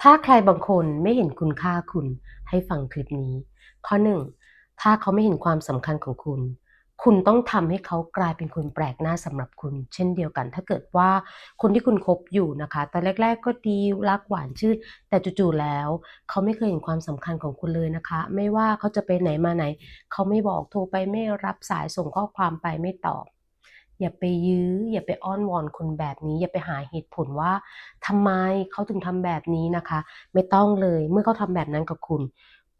ถ้าใครบางคนไม่เห็นคุณค่าคุณให้ฟังคลิปนี้ ข้อ1ถ้าเขาไม่เห็นความสำคัญของคุณ คุณต้องทำให้เขากลายเป็นคนแปลกหน้าสำหรับคุณ เช่นเดียวกัน ถ้าเกิดว่าคนที่คุณคบอยู่นะคะ ตอนแรก ๆ ก็ดีรักหวานชื่น แต่จู่ๆแล้ว เขาไม่เคยเห็นความสำคัญของคุณเลยนะคะ ไม่ว่าเขาจะไปไหนมาไหน เขาไม่บอกโทรไปไม่รับสายส่งข้อความไปไม่ตอบ อย่าไปยื้อ อย่าไปอ้อนวอนคนแบบนี้ อย่าไปหาเหตุผลว่าทำไมเขาถึงทำแบบนี้นะคะ ไม่ต้องเลยเมื่อเขาทำแบบนั้นกับคุณ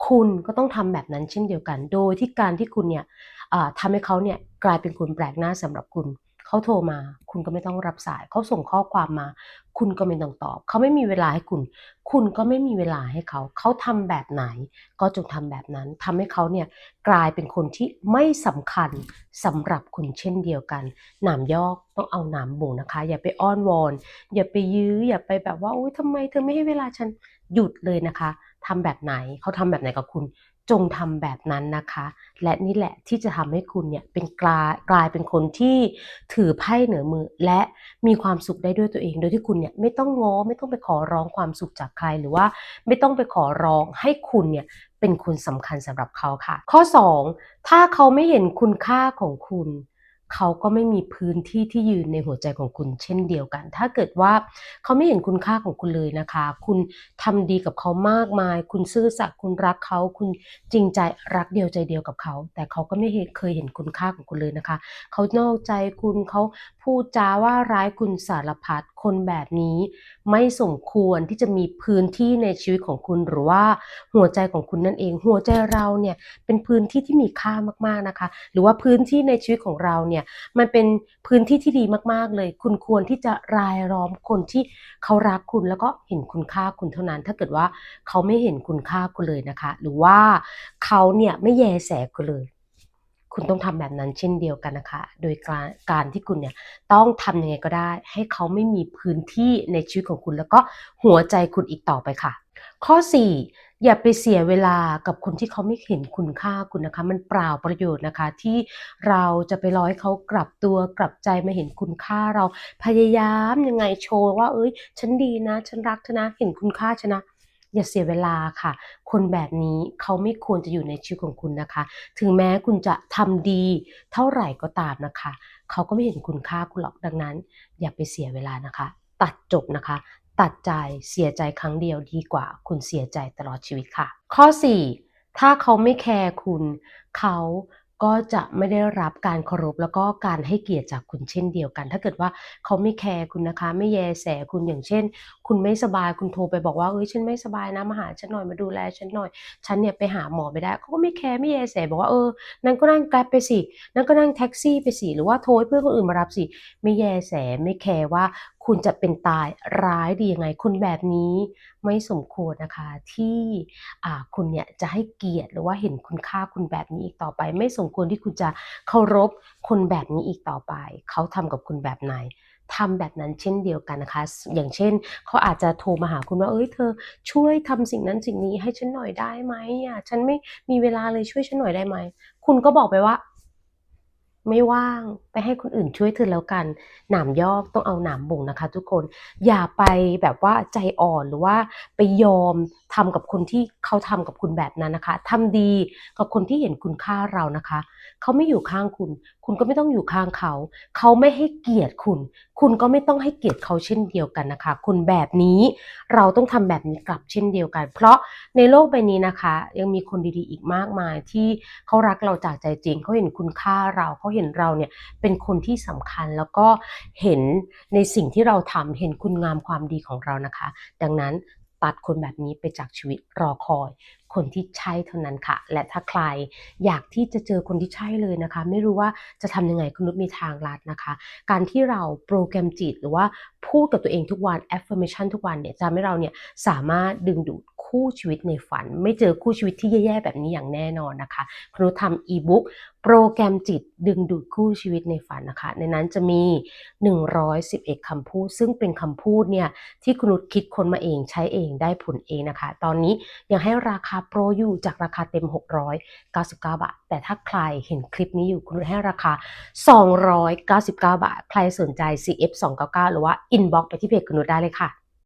คุณก็ต้องทำแบบนั้นเช่นเดียวกัน โดยที่การที่คุณเนี่ยทำให้เขาเนี่ยกลายเป็นคนแปลกหน้าสำหรับคุณ เขาโทรมา คุณก็ไม่ต้องรับสาย เขาส่งข้อความมา คุณก็ไม่ต้องตอบ เขาไม่มีเวลาให้คุณ คุณก็ไม่มีเวลาให้เขา เขาทำแบบไหน ก็จงทำแบบนั้นทำให้เขาเนี่ยกลายเป็นคนที่ไม่สำคัญสำหรับคุณเช่นเดียวกัน หนามยอกต้องเอาหนามบ่งนะคะ อย่าไปอ้อนวอน อย่าไปยื้อ อย่าไปแบบว่าอุ๊ยทำไมเธอไม่ให้เวลาฉัน หยุดเลยนะคะทำแบบไหน เขาทำแบบไหนกับคุณ จงทำแบบนั้นนะคะ และนี่แหละที่จะทำให้คุณเนี่ยเป็นกลายกลายเป็นคนที่ถือไพ่เหนือมือ และมีความสุขได้ด้วยตัวเอง โดยที่คุณเนี่ยไม่ต้องง้อไม่ต้องไปขอร้องความสุขจากใครหรือว่า ไม่ต้องไปขอร้องให้คุณเนี่ยเป็นคนสำคัญสำหรับเขาค่ะ ข้อ 2 ถ้าเขาไม่เห็นคุณค่าของคุณ เขาก็ไม่มีพื้นที่ที่ยืนในหัวใจของคุณเช่นเดียวกัน ถ้าเกิดว่าเขาไม่เห็นคุณค่าของคุณเลยนะคะ คุณทำดีกับเขามากมาย คุณซื่อสัตย์คุณรักเขา คุณจริงใจรักเดียวใจเดียวกับเขา แต่เขาก็ไม่เห็นเคยเห็นคุณค่าของคุณเลยนะคะ เขานอกใจคุณเขาพูดจาว่าร้ายคุณสารพัด คนแบบนี้ ไม่สมควรที่จะมีพื้นที่ในชีวิตของคุณหรือว่าหัวใจของคุณนั่นเอง หัวใจเราเนี่ยเป็นพื้นที่ที่มีค่ามากๆนะคะ หรือว่าพื้นที่ในชีวิตของเราเนี่ยมันเป็นพื้นที่ที่ดีมากๆเลย คุณควรที่จะรายล้อมคนที่เขารักคุณแล้วก็เห็นคุณค่าคุณเท่านั้น ถ้าเกิดว่าเขาไม่เห็นคุณค่าคุณเลยนะคะ หรือว่าเขาเนี่ยไม่แยแสคุณเลย คุณต้องทำแบบนั้นเช่นเดียวกันนะคะ โดยการการที่คุณเนี่ยต้องทำยังไงก็ได้ ให้เขาไม่มีพื้นที่ในชีวิตของคุณ แล้วก็หัวใจคุณอีกต่อไปค่ะ ข้อ 4 อย่าไปเสียเวลากับคนที่เขาไม่เห็นคุณค่าคุณนะคะ มันเปล่าประโยชน์นะคะ ที่เราจะไปร้อให้เขากลับตัวกลับใจมาเห็นคุณค่าเราพยายามยังไงโชว์ว่า เอ้ย ฉันดีนะ ฉันรักเธอนะ เห็นคุณค่าฉันนะ อย่าเสียเวลาค่ะ คนแบบนี้เขาไม่ควรจะอยู่ในชีวิตของคุณนะคะ ถึงแม้คุณจะทำดีเท่าไหร่ก็ตามนะคะ เขาก็ไม่เห็นคุณค่าคุณหรอกดังนั้น อย่าไปเสียเวลานะคะ ตัดจบนะคะ ตัดใจเสียใจครั้งเดียวดีกว่า คุณเสียใจตลอดชีวิตค่ะ ข้อ 4 ถ้าเขาไม่แคร์คุณ เขา ก็จะไม่ได้รับการเคารพแล้วก็การให้เกียรติจากคุณเช่นเดียวกัน ถ้าเกิดว่าเขาไม่แคร์คุณนะคะ ไม่แยแสคุณอย่างเช่น คุณไม่สบายคุณโทรไปบอกว่าเฮ้ยฉันไม่สบายนะมาหาฉันหน่อยมาดูแลฉันหน่อยฉันเนี่ยไปหาหมอไม่ได้เขาก็ไม่แคร์ไม่แยแสบอกว่าเออนั่นก็นั่งแกร็บไปสินั่นก็นั่งแท็กซี่ไปสิหรือว่าโทรให้เพื่อนคนอื่นมารับสิไม่แยแสไม่แคร์ว่า คุณจะเป็นตายร้ายดียังไง คุณแบบนี้ไม่สมควรนะคะที่คุณเนี่ยจะให้เกียรติหรือว่าเห็นคุณค่าคุณแบบนี้อีกต่อไป ไม่สมควรที่คุณจะเคารพคนแบบนี้อีกต่อไป เขาทำกับคุณแบบไหนทำแบบนั้นเช่นเดียวกันนะคะ อย่างเช่นเขาอาจจะโทรมาหาคุณว่า เอ้ยเธอ ช่วยทำสิ่งนั้นสิ่งนี้ให้ฉันหน่อยได้ไหมอะฉันไม่มีเวลาเลยช่วยฉันหน่อยได้ไหม คุณก็บอกไปว่า ไม่ว่าง ไปให้คนอื่นช่วยเธอแล้วกัน หนามยอกต้องเอาหนามบ่งนะคะ ทุกคน อย่าไปแบบว่าใจอ่อนหรือว่าไปยอมทำกับคนที่เขาทำกับคุณแบบนั้นนะคะทำดีกับคนที่เห็นคุณค่าเรานะคะ เขาไม่อยู่ข้างคุณ คุณก็ไม่ต้องอยู่ข้างเขา เขาไม่ให้เกียรติคุณ คุณก็ไม่ต้องให้เกียรติเขาเช่นเดียวกันนะคะคุณแบบนี้เราต้องทำแบบนี้กลับเช่นเดียวกัน เพราะในโลกใบนี้นะคะ ยังมีคนดีๆอีกมากมายที่เขารักเราจากใจจริง เขาเห็นคุณค่าเราเขาเห็นเราเนี่ยเเป็นคนที่สำคัญแล้วก็เห็นในสิ่งที่เราทำเห็นคุณงามความดีของเรานะคะ ดังนั้นตัดคนแบบนี้ไปจากชีวิตรอคอย คนที่ใช่เท่านั้นค่ะ และถ้าใครอยากที่จะเจอคนที่ใช่เลยนะคะ ไม่รู้ว่าจะทำยังไงคุณนุชมีทางลัดนะคะ การที่เราโปรแกรมจิต หรือว่าพูดกับตัวเองทุกวัน affirmation ทุกวันเนี่ยจะทำให้เราเนี่ยสามารถดึงดูด คู่ชีวิตในฝัน ไม่เจอคู่ชีวิตที่แย่ๆแบบนี้อย่างแน่นอนนะคะคุณนุทำอีบุ๊กโปรแกรมจิตดึงดูดคู่ชีวิตในฝันนะคะ ในนั้นจะมี 111คำพูด ซึ่งเป็นคำพูดเนี่ยที่คุณนุชคิดคนมาเองใช้เองได้ผลเองนะคะ ตอนนี้ยังให้ราคาโปรอยู่จากราคาเต็ม 699 บาท แต่ถ้าใครเห็นคลิปนี้อยู่คุณนุชให้ราคา 299 บาท ใครสนใจ CF 299 หรือว่า inbox ไปที่เพจคุณนุชได้เลยค่ะ